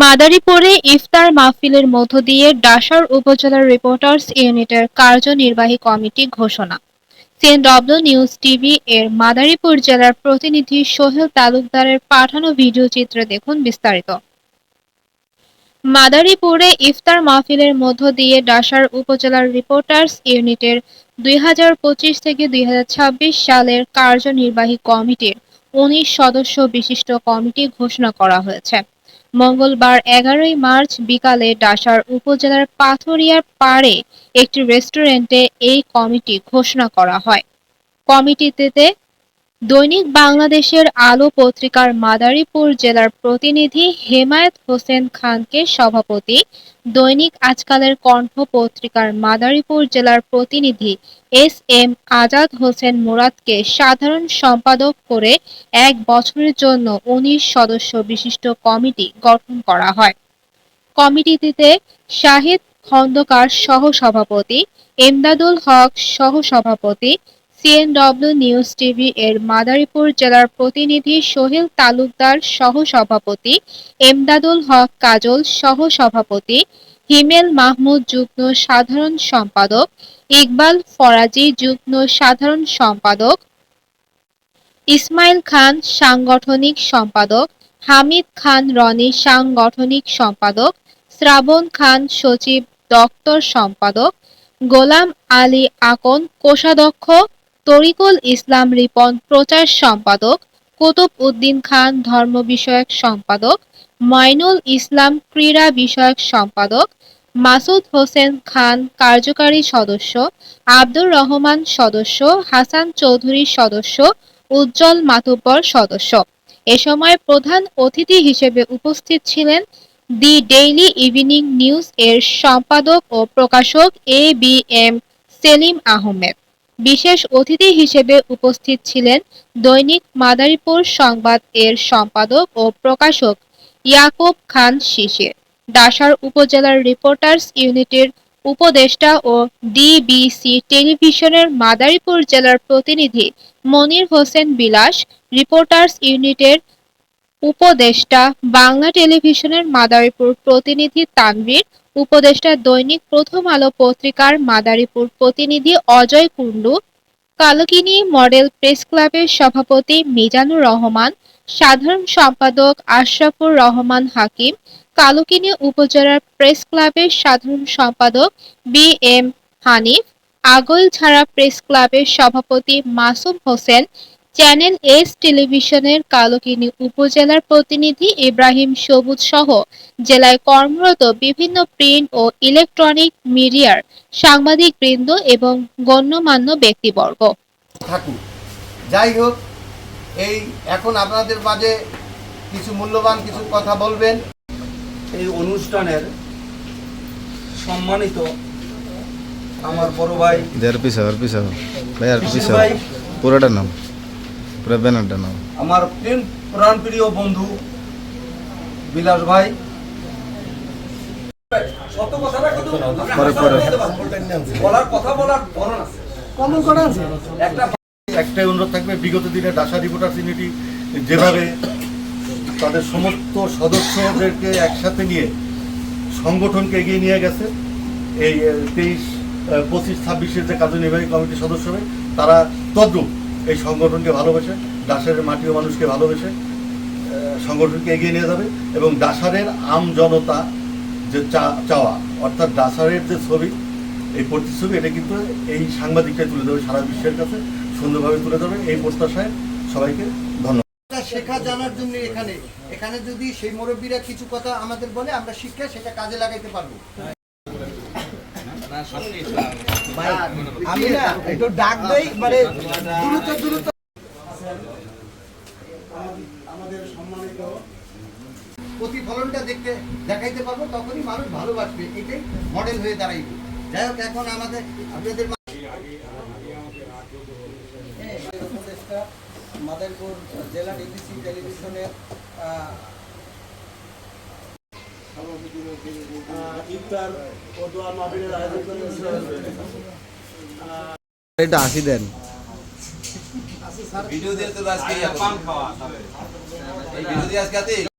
মাদারীপুরে ইফতার মাহফিলের মধ্য দিয়ে ডাসার উপজেলার রিপোর্টার্স ইউনিটের কার্যনির্বাহী কমিটি ঘোষণা। সিএনডব্লিউ নিউজ টিভি এর মাদারীপুর জেলার প্রতিনিধি সোহেল তালুকদারের পাঠানো ভিডিও চিত্রে দেখুন বিস্তারিত। মাদারীপুরে ইফতার মাহফিলের মধ্য দিয়ে ডাসার উপজেলার রিপোর্টার্স ইউনিটের দুই হাজার পঁচিশ থেকে দুই হাজার ছাব্বিশ সালের কার্যনির্বাহী কমিটির উনিশ সদস্য বিশিষ্ট কমিটি ঘোষণা করা হয়েছে। মঙ্গলবার এগারোই মার্চ বিকালে ডাসার উপজেলার পাথরিয়ার পাড়ে একটি রেস্টুরেন্টে এই কমিটি ঘোষণা করা হয়। কমিটিতে দৈনিক বাংলাদেশের আলো পত্রিকার মাদারীপুর জেলার প্রতিনিধি হেমায়েত হোসেন খানকে সভাপতি দৈনিক আজকালের কণ্ঠ পত্রিকার মাদারীপুর জেলার প্রতিনিধি এস এম আজাদ হোসেন মুরাদকে সাধারণ সম্পাদক করে এক বছরের জন্য উনিশ সদস্য বিশিষ্ট কমিটি গঠন করা হয়। কমিটিতে শাহিদ খন্দকার সহ সভাপতি এমদাদুল হক সহ সভাপতি সিএনডব্লিউ নিউজ টিভি এর মাদারীপুর জেলার প্রতিনিধি সোহেল তালুকদার সহ সভাপতি এমদাদুল হক কাজল সহ সভাপতি হিমেল মাহমুদ যুগ্ম সাধারণ সম্পাদক, ইকবাল ফরাজি যুগ্ম সাধারণ সম্পাদক, ইসমাইল খান সাংগঠনিক সম্পাদক, হামিদ খান রনি সাংগঠনিক সম্পাদক, শ্রাবণ খান সচিব দপ্তর সম্পাদক, গোলাম আলী আকন কোষাধ্যক্ষ তরিকুল ইসলাম রিপন প্রচার সম্পাদক, কুতুব উদ্দিন খান ধর্ম বিষয়ক সম্পাদক, মাইনুল ইসলাম ক্রীড়া বিষয়ক সম্পাদক, মাসুদ হোসেন খান কার্যকারী সদস্য, আব্দুর রহমান সদস্য, হাসান চৌধুরী সদস্য, উজ্জ্বল মাতুব্বর সদস্য। এ সময় প্রধান অতিথি হিসেবে উপস্থিত ছিলেন দি ডেইলি ইভিনিং নিউজ এর সম্পাদক ও প্রকাশক A B M Selim Ahmed. বিশেষ অতিথি হিসেবে উপস্থিত ছিলেন দৈনিক মাদারীপুর সংবাদ এর সম্পাদক ও প্রকাশক ইয়াকুব খান শিশির ডাসার উপজেলার রিপোর্টার্স ইউনিটের উপদেষ্টা ও ডিবিসি টেলিভিশনের মাদারীপুর জেলার প্রতিনিধি মনির হোসেন বিলাস, রিপোর্টার্স ইউনিটের উপদেষ্টা বাংলা টেলিভিশনের মাদারীপুর প্রতিনিধি তানভীর উপদেষ্টা দৈনিক প্রথম আলো পত্রিকার মাদারীপুর প্রতিনিধি অজয় কুন্ডু কালকিনি মডেল প্রেস ক্লাবের সভাপতি মিজানুর রহমান, সাধারণ সম্পাদক আশরাফুর রহমান হাকিম, কালকিনি উপজেলার প্রেস ক্লাবের সাধারণ সম্পাদক B M Hanif Agailjhara press ক্লাবের সভাপতি মাসুম হোসেন চ্যানেল এস টেলিভিশনের কালকিনি উপজেলার প্রতিনিধি ইব্রাহিম সবুজ সহ জেলায় কর্মরত বিভিন্ন প্রিন্ট ও ইলেকট্রনিক মিডিয়ার সাংবাদিক বৃন্দ এবং গণ্যমান্য ব্যক্তিবর্গ। থাকুক যাই হোক এই এখন আপনাদের মাঝে কিছু মূল্যবান কিছু কথা বলবেন। এই অনুষ্ঠানের সম্মানিত আমার বড় ভাই ভাই পুরোটা নাম। পুরো ব্যানারটা নাম আমার প্রেম প্রাণপ্রিয় বন্ধু বিলাস ভাই। সত্য কথাটা কিন্তু পরে, পরে। বলার কথা বলার ধরন আছে। একটা একটাই অনুরোধ থাকবে বিগত দিনে ডাসা রিপোর্টার ইউনিটি যেভাবে তাদের সমস্ত সদস্যদেরকে একসাথে নিয়ে সংগঠনকে এগিয়ে নিয়ে গেছে এই তেইশ পঁচিশ ছাব্বিশের যে কার্যনির্বাহী কমিটির সদস্য তারা তদ্রুপ। এই সংগঠনকে ভালোবেসে ডাসারের মাটি ও মানুষকে ভালোবেসে সংগঠনকে এগিয়ে নিয়ে যাবে এবং ডাসারের আম জনতা যে চা- চাওয়া অর্থাৎ ডাসারের যে ছবি এই প্রতিচ্ছবি এটা কিন্তু এই সাংবাদিকটাই তুলে দেবে সারা বিশ্বের কাছে সুন্দরভাবে তুলে ধরবে। এই প্রত্যাশায় সবাইকে ধন্যবাদ। শেখা জানার জন্য এখানে। এখানে যদি সেই মুরব্বীরা কিছু কথা আমাদের বলে আমরা শিক্ষা সেটা কাজে লাগাইতে পারব। আমি না একটু ডাক দেই মানে দ্রুত দ্রুত। আমাদের সম্মানিত প্রতিফলনটা দেখতে দেখাইতে পারব তখনই মানুষ ভালোবাসবে। এটাই মডেল হয়ে দাঁড়াইবে। যাই হোক এখন আমাদের আপনাদের উপদেষ্টা মাদারীপুর জেলা ডিবিসি টেলিভিশনের আহ, ইফতার ও দোয়া মাহফিলের আয়োজন করেছে এটা আসি দেন। ভিডিও দিয়ে তো আজকে পান খাওয়া এই ভিডিও দিয়ে আজকে